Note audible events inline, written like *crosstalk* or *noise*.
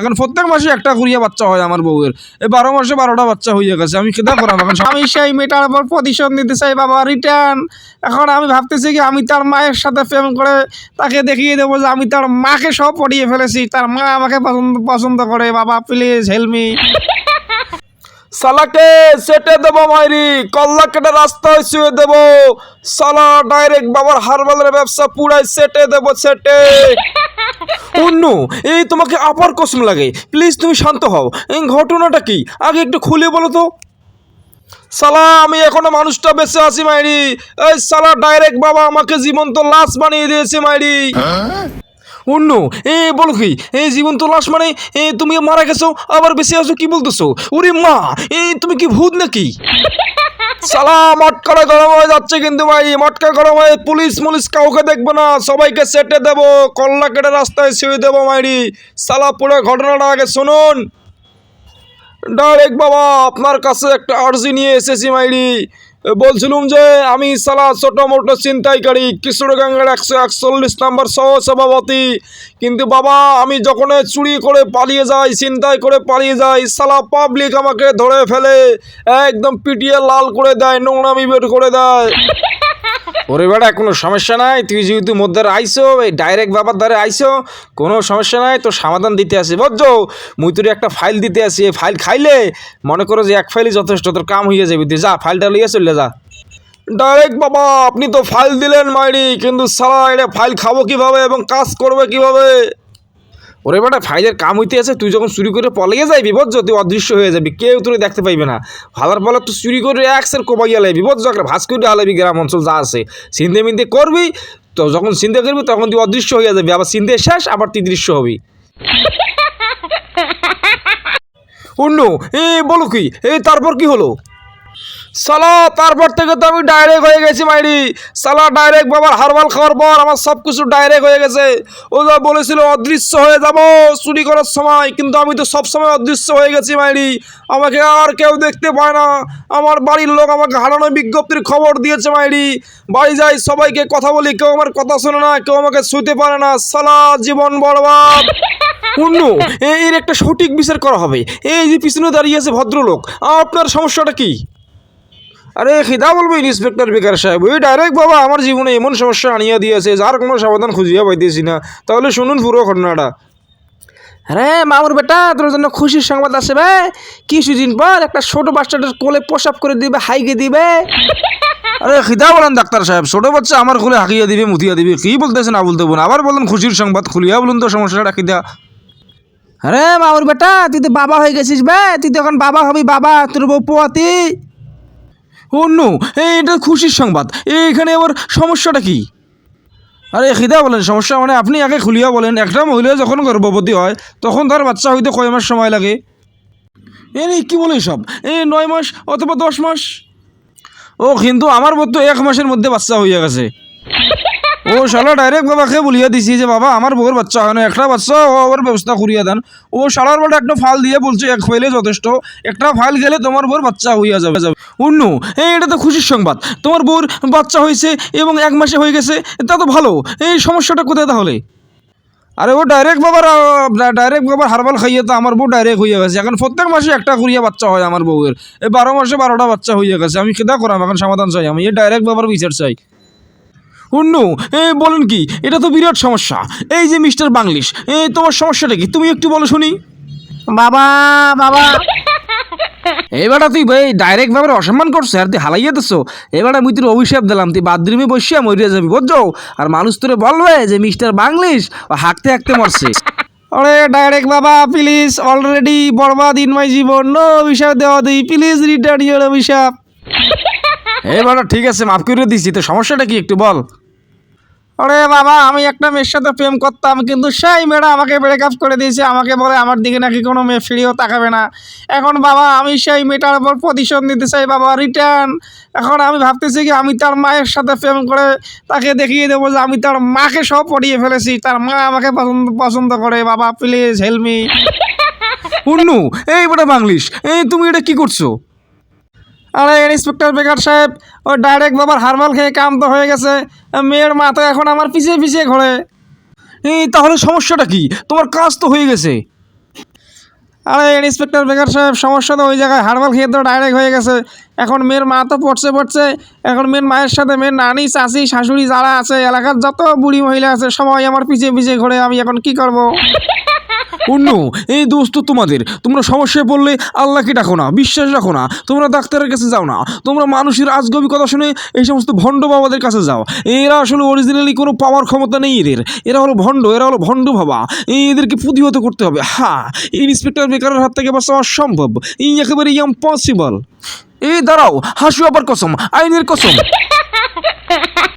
এখন প্রত্যেক মাসে একটা করিয়া বাচ্চা হয় আমার বউয়ের। এই বারো মাসে বারোটা বাচ্চা হয়ে গেছে, আমি কেদা করাম এখন? আমি সেই মেয়েটার উপর প্রতিশোধ নিতে চাই, বাবা রিটার্ন এখন আমি ভাবতেছি কি, আমি তার মায়ের সাথে প্রেম করে তাকে দেখিয়ে দেবো যে আমি তার মাকে সব পড়িয়ে ফেলেছি, তার মা আমাকে পছন্দ পছন্দ করে। বাবা প্লিজ হেলমি সালাকে সেটে দেবো মাইরি কল্লা কেটে রাস্তায় শুয়ে দেবো। সালা ডাইরেক্ট বাবার হারবালের ব্যবসা পুরাই সেটে দেবো, সেটে। অন্য এই তোমাকে আপার কসম লাগে। প্লিজ তুমি শান্ত হও। এই ঘটনাটা কি? আগে একটু খুলে বলো তো। সালা, আমি এখনও মানুষটা বেঁচে আছি মাইরি। এই সালা ডাইরেক্ট বাবা আমাকে জীবন্ত লাশ বানিয়ে দিয়েছে মাইরি। অন্য এ বলো কি এই জীবন্ত লাশ মানে এ তুমি মারা গেছো, আবার বেঁচে আছো কি বলতেছো? ওরে মা, এ তুমি কি ভূত নাকি? সালা মটকাটা গরম হয়ে যাচ্ছে কিন্তু ভাই মটকা গরম হয়ে পুলিশ মুলিশ কাউকে দেখব না, সবাইকে সেটে দেবো, কল্লা কেটে রাস্তায় শুয়ে দেবো মাইরি। সালা, পুরো ঘটনাটা আগে শুনুন। ডাইরেক্ট বাবা, আপনার কাছে একটা আর্জি নিয়ে এসেছি মাইরি। বলছিলাম যে আমি সালা ছোটো মোটো ছিনতাইকারী কিশোরগঞ্জের একশো একচল্লিশ নম্বর সহসভাপতি। কিন্তু বাবা, আমি যখন চুরি করে পালিয়ে যাই, ছিনতাই করে পালিয়ে যাই, সালা পাবলিক আমাকে ধরে ফেলে, একদম পিটিয়ে লাল করে দেয়, নোংরামি বের করে দেয়। ওরে বেটা, কোনো সমস্যা নাই। তুই যেহেতু মধ্যে আইসো, এই ডাইরেক্ট বাবার দ্বারে আইসো, কোনো সমস্যা নাই তো সমাধান দিতে আসি। বুঝছ? মুই তোর একটা ফাইল দিতে আসি। এই ফাইল খাইলে মনে করো যে এক ফাইলই যথেষ্ট, তোর কাম হয়ে যাবে তুই যা ফাইলটা লিয়ে চলে যা। ডাইরেক্ট বাবা, আপনি তো ফাইল দিলেন মাইরি, কিন্তু সারা এটা ফাইল খাব কীভাবে এবং কাজ করবে কীভাবে? ওরে বেটা ফাইলের কাম হইতে আছে তুই যখন চুরি করে পলিয়ে যাবি বুঝছ? তুই অদৃশ্য হয়ে যাবি কেউ তুই দেখতে পাইবে না। ভালার ফলে তুই চুরি করে একসের কোবাইয়া লাইবি বুঝছ? একটা ভাস করে হালাবি গ্রাম অঞ্চল যা আছে। চিনতে মিনতে করবি তো যখন চিন্তা করবি তখন তুই অদৃশ্য হয়ে যাবি আবার চিনতে শেষ আবার তুই দৃশ্য হবি। *laughs* অন্য এ বলো কি এ তারপর কি হলো? সালা, তারপর থেকে তো আমি ডাইরেক্ট হয়ে গেছি মাইরি। সালা ডাইরেক্ট বাবার হারবাল খাওয়ার পর আমার সব কিছু ডাইরেক্ট হয়ে গেছে। ও যা বলেছিল, অদৃশ্য হয়ে যাব চুরি করার সময়। কিন্তু আমি তো সব সময় অদৃশ্য হয়ে গেছি মাইরি। আমাকে আর কেউ দেখতে পায় না। আমার বাড়ির লোক আমাকে হারানো বিজ্ঞপ্তির খবর দিয়েছে মাইরি। বাড়ি যাই, সবাইকে কথা বলি, কেউ আমার কথা শোনে না, কেউ আমাকে শুতে পারে না। সালা, জীবন বরবাদ। পূর্ণ এর একটা সঠিক বিচার করা হবে। এই যে পিছনে দাঁড়িয়ে আছে ভদ্রলোক, আপনার সমস্যাটা কি? আরে খিদা বলব ইন্সপেক্টর বেকার সাহেব। ওই ডাইরেক্ট বাবা আমার জীবনে এমন সমস্যা আনিয়া দিয়েছে যার কোনো সমাধান খুঁজিয়া পাইতেছি না। তাহলে শুনুন পুরো ঘটনাটা। হ্যাঁ মামুর বেটা তোর জন্য খুশির সংবাদ আছে বে। কিছুদিন পর একটা ছোট বাচ্চাটার কোলে প্রসাব করে দিবে হাইকে দিবে। আরে খিদা বলেন ডাক্তার সাহেব ছোট বাচ্চা আমার কোলে হাঁকিয়ে দিবে মুতিয়া দিবে কি বলতেছে না বলতে না আবার বলেন খুশির সংবাদ খুলিয়া বলুন তো সমস্যাটা খিদা। আরে মামুর বেটা তুই তো বাবা হয়ে গেছিস বে তুই তো এখন বাবা হবি বাবা তোর বউ পোয়াতি। অন্য এটা খুশির সংবাদ। এখানে আবার সমস্যাটা কি? আরে খিদা বলেন, সমস্যা মানে আপনি আগে খুলিয়া বলেন, একটা মহিলা যখন গর্ভবতী হয়, তখন তার বাচ্চা হইতে কয় মাস সময় লাগে? এ কি বলে সব এ, নয় মাস অথবা দশ মাস? ও, কিন্তু আমার বোধ তো এক মাসের মধ্যে বাচ্চা হইয়া গেছে। ও, শালা ডাইরেক্ট বাবাকে বলিয়া দিছি যে, বাবা, আমার বউর বাচ্চা হয় না, একটা বাচ্চা ও আবার ব্যবস্থা করিয়া দেন। ও, শালার বেলা একটা ফাল দিয়ে বলছে, এক ফাইলে যথেষ্ট, একটা ফাইল গেলে তোমার বউর বাচ্চা হইয়া যাবে যাবে। অন্য এটা তো খুশির সংবাদ। তোমার বউর বাচ্চা হয়েছে এবং এক মাসে হয়ে গেছে, তা তো ভালো। এই সমস্যাটা কোথায় তাহলে? আরে ও ডাইরেক্ট বাবার ডাইরেক্ট বাবার হারবাল খাইয়ে তো আমার বউ ডাইরেক্ট হইয়া গেছে। এখন প্রত্যেক মাসে একটা করিয়া বাচ্চা হয় আমার বউয়ের। এই বারো মাসে বারোটা বাচ্চা হইয়া গেছে। আমি কেদা করাম? এখন সমাধান চাই আমি। এই ডাইরেক্ট বাবার বিচার চাই। অন্য বলেন কি, এটা তো বিরাট সমস্যা। এই যে মিস্টার বাংলিশ তোমার সমস্যাটা কি? তুমি একটু বলো শুনি। বাবা বাবা। *laughs* এবারটা তুই ভাই ডাইরেক্ট ভাবে অসম্মান করছ আর তুই হালাইয়া দিছো। এবারটা মুই তোর অভিশাপ দিলাম তুই বাথরুমে বসিয়া মরিয়া যাবি বুঝছ? আর মানুষ তোরে বলবে যে মিস্টার বাংলিশ ও হাঁকতে হাঁকতে মরছে। *laughs* আরে ডাইরেক্ট বাবা প্লিজ অলরেডি বরবাদ ইন মাই জীবন। নো অভিশাপ দেওয়া দিই প্লিজ রিটার্ন ইউর অভিশাপ। *laughs* এবারটা ঠিক আছে মাফ করে দিছি তো সমস্যাটা কি একটু বল? আরে বাবা, আমি একটা মেয়ের সাথে প্রেম করতাম, কিন্তু সেই মেয়েটা আমাকে ব্রেকআপ করে দিয়েছে। আমাকে বলে, আমার দিকে নাকি কোনো মেয়ে ফিরিয়েও তাকাবে না। এখন বাবা, আমি সেই মেয়েটার উপর প্রতিশোধ নিতে চাই, বাবা রিটার্ন এখন আমি ভাবতেছি কি, আমি তার মায়ের সাথে প্রেম করে তাকে দেখিয়ে দেবো যে আমি তার মাকে সব পড়িয়ে ফেলেছি। তার মা আমাকে পছন্দ পছন্দ করে। বাবা প্লিজ হেলমি *laughs* উন্নু, এই বেটা বাংলিশ, এই তুমি এটা কি করছ? আরে ইন্সপেক্টর বেকার সাহেব, ও ডাইরেক্ট বাবার হারবাল খেয়ে কাম তো হয়ে গেছে। মেয়ের মা তো এখন আমার পিছিয়ে পিছিয়ে ঘোরে। এই, তাহলে সমস্যাটা কি? তোমার কাজ তো হয়ে গেছে। আরে ইন্সপেক্টর বেকার সাহেব, সমস্যা তো ওই জায়গায় হাড়বাল খেয়ে তো ডাইরেক্ট হয়ে গেছে। এখন মেয়ের মা তো পড়ছে পড়ছে। এখন মেয়ের মায়ের সাথে মেয়ের নানি, চাচি, শাশুড়ি যারা আছে, এলাকার যত বুড়ি মহিলা আছে, সবাই আমার পিছিয়ে পিছিয়ে ঘোরে, আমি এখন কি করব? অন্য, এই দোষ তো তোমাদের, তোমরা সমস্যায় পড়লে আল্লাহকে ডাকো না, বিশ্বাস রাখো না, তোমরা ডাক্তারের কাছে যাও না, তোমরা মানুষের আজগবি কথা শুনে এই সমস্ত ভণ্ড বাবাদের কাছে যাও, এরা আসলে অরিজিনালি কোনো পাওয়ার ক্ষমতা নেই এদের, এরা হলো ভণ্ড, এরা হলো ভণ্ড এই এদেরকে প্রতিহত করতে হবে হ্যাঁ ইন্সপেক্টর বেকারের হাত থেকে বাঁচা অসম্ভব এই একেবারে ইম্পসিবল এই দাঁড়াও, হাসু আবার কসম, আইনের কসম। *laughs*